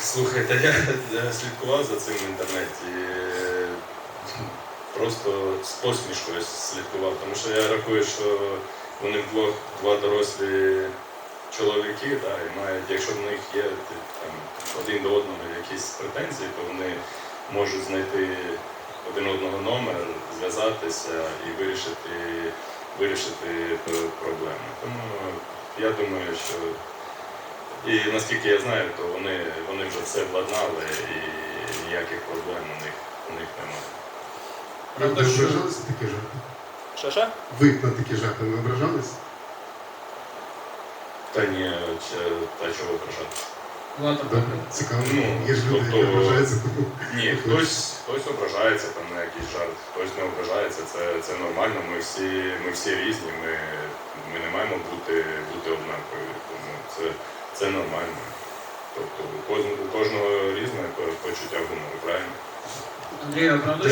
Слухайте, я, слідкував за цим в інтернеті. е, Просто з посмішкою слідкував, тому що я рахую, що у них двох два дорослі чоловіки, да, і мають, якщо в них є там, один до одного якісь претензії, то вони можуть знайти один одного номер, зв'язатися і вирішити, вирішити п- проблеми. Тому я думаю, що і наскільки я знаю, то вони, вони вже все владнали і ніяких проблем у них, у них немає. Ви Правда, не що- ображалися такі жарти? Що що? Ви на такі жарти не ображалися? Та ні, чи, та чого. Ладно, Добре, цікаво. Ну, Є ж люди, які тобто- ображаються. Ні, хтось, хтось ображається там на якийсь жарт, хтось не ображається. Це, це нормально. Ми всі, ми всі різні. Ми, ми не маємо бути, бути однакові. Тому це, це нормально. Тобто у кожного, у кожного різне почуття гумору, правильно? Андрій, а правда,